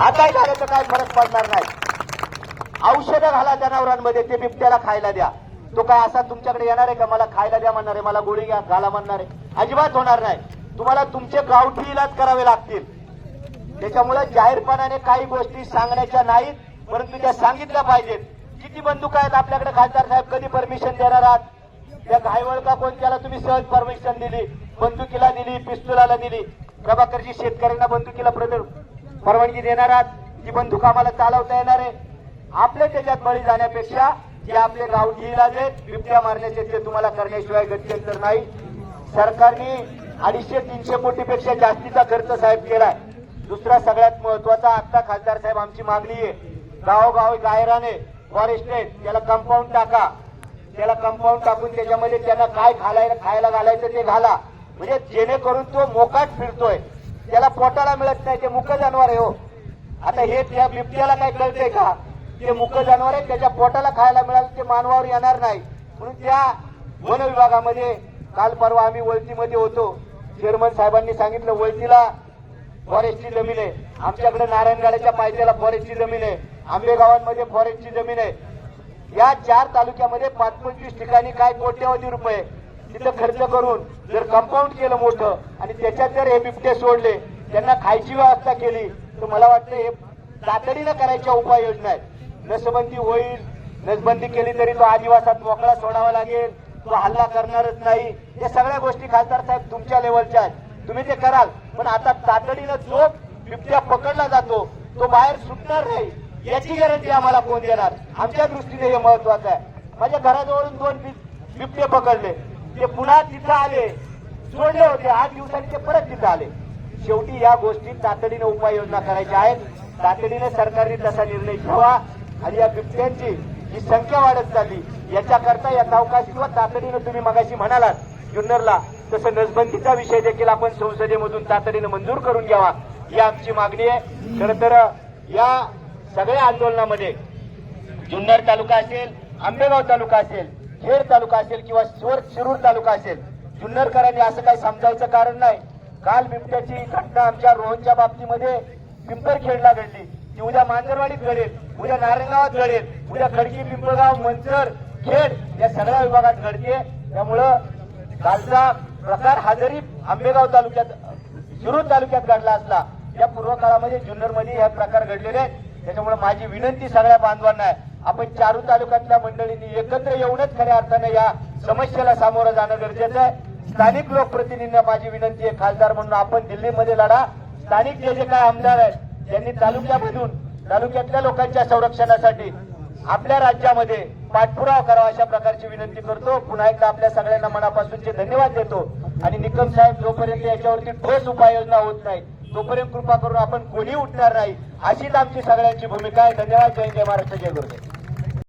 आताही झालं तर काय फरक पडणार नाही. औषधं घाला जनावरांमध्ये ते बिबट्याला खायला द्या. तो काय असा तुमच्याकडे येणार आहे का? मला खायला द्या म्हणणार आहे मला गोळी घ्या घाला म्हणणार आहे. अजिबात होणार नाही. तुम्हाला तुमचे गावठी इलाज करावे लागतील. त्याच्यामुळे जाहीरपणाने काही गोष्टी सांगण्याच्या नाहीत परंतु त्या सांगितल्या पाहिजेत. किती बंदूक आहेत आपल्याकडे खासदार साहेब कधी परमिशन देणार आहात? त्या घायवळ का कोणत्याला तुम्ही सहज परमिशन दिली बंदुकीला दिली पिस्तुलाला दिली. प्रभाकरजी शेतकऱ्यांना बंदुकीला प्रदर्शन परवानगी देणार आहात. ती बंदूक आम्हाला चालवता येणार आहे. आपल्या त्याच्यात बळी जाण्यापेक्षा जे आपले गावठी इलाज आहेत बिबट्या मारण्याचे ते तुम्हाला करण्याशिवाय गत्यंतर नाही. सरकारने अडीचशे तीनशे कोटीपेक्षा जास्तीचा खर्च साहेब केलाय. दुसरा सगळ्यात महत्त्वाचा आत्ता खासदार साहेब आमची मागणी आहे. गावोगावी गायराने फॉरेस्ट त्याला कंपाऊंड टाका. त्याला कंपाऊंड टाकून त्याच्यामध्ये त्यांना काय खायला खायला घालायचं ते घाला. म्हणजे जेणेकरून तो मोकाट फिरतोय. त्याला पोटाला मिळत नाही ते मुक जनावर आहे हो. आता हे त्या बिबट्याला काय कळतंय का? ते मुक जनावर आहे त्याच्या पोटाला खायला मिळालं ते मानवावर येणार नाही. म्हणून त्या वन विभागामध्ये काल परवा आम्ही वळतीमध्ये होतो. चेअरमन साहेबांनी सांगितलं वळतीला फॉरेस्टची जमीन आहे. आमच्याकडे नारायणगाड्याच्या पायथ्याला फॉरेस्टची जमीन आहे. आंबेगावांमध्ये फॉरेस्टची जमीन आहे. या चार तालुक्यामध्ये पाच पंचवीस ठिकाणी काय कोट्यवधी रुपये तिथं खर्च करून जर कंपाऊंड केलं मोठं आणि त्याच्यात जर हे बिबटे सोडले त्यांना खायची व्यवस्था केली तर मला वाटतं हे तातडीनं करायच्या उपाययोजना आहेत. नसबंदी होईल नसबंदी केली तरी तो आदिवासात मोकळा सोडावा लागेल तो हल्ला करणारच नाही. या सगळ्या गोष्टी खासदार साहेब तुमच्या लेवलच्या आहेत. तुम्ही ते कराल पण आता तातडीनं जो बिबट्या पकडला जातो तो बाहेर सुटणार नाही. याची गॅरंटी आम्हाला कोण देणार? आमच्या दृष्टीने हे महत्वाचं आहे. माझ्या घराजवळून दोन बिबटे पकडले. ते पुन्हा तिथं आले. सोडले होते. आठ दिवसांनी ते परत तिथं आले. शेवटी या गोष्टी तातडीने उपाययोजना करायच्या आहेत. तातडीने सरकारने तसा निर्णय घ्यावा आणि या बिबट्यांची जी संख्या वाढत चालली याच्याकरता या सावकाश किंवा तातडीनं तुम्ही मगाशी म्हणालात जुन्नरला तसं नसबंदीचा विषय देखील आपण संसदेमधून तातडीनं मंजूर करून घ्यावा. ही आमची मागणी आहे. खरं तर या सगळ्या आंदोलनामध्ये जुन्नर तालुका असेल आंबेगाव तालुका असेल खेड तालुका असेल किंवा शिवर शिरूर तालुका असेल जुन्नरकरांनी असं काही समजायचं कारण नाही. काल बिबट्याची घटना आमच्या रोहनच्या बाबतीमध्ये पिंपरखेडला घडली. ती उद्या मांजरवाडीत घडेल उद्या नारायणगावात घडेल उद्या खडकी पिंपळगाव मंचर खेड या सगळ्या विभागात घडते त्यामुळं कालचा प्रकार हा जरी आंबेगाव तालुक्यात शिरूर तालुक्यात घडला असला या पूर्व काळामध्ये जुन्नरमध्ये हे प्रकार घडलेले आहेत. त्याच्यामुळे माझी विनंती सगळ्या बांधवांना आहे. आपण चारू तालुक्यातल्या मंडळींनी एकत्र येऊनच खऱ्या अर्थाने या समस्येला सामोरं जाणं गरजेचं आहे. स्थानिक लोकप्रतिनिधींना माझी विनंती आहे खासदार म्हणून आपण दिल्लीमध्ये लढा. स्थानिक जे जे काय आमदार आहेत त्यांनी तालुक्यामधून तालुक्यातल्या लोकांच्या संरक्षणासाठी आपल्या राज्यामध्ये पाठपुरावा करावा अशा प्रकारची विनंती करतो. पुन्हा एकदा आपल्या सगळ्यांना मनापासूनचे धन्यवाद देतो. आणि निकम साहेब जोपर्यंत याच्यावरती ठोस उपाययोजना होत नाही तोपर्यंत कृपा करून आपण कोणी उठणार नाही. अशीच आमची सगळ्यांची भूमिका आहे. धन्यवाद. जय जय महाराष्ट्र. जय गुरुदेव.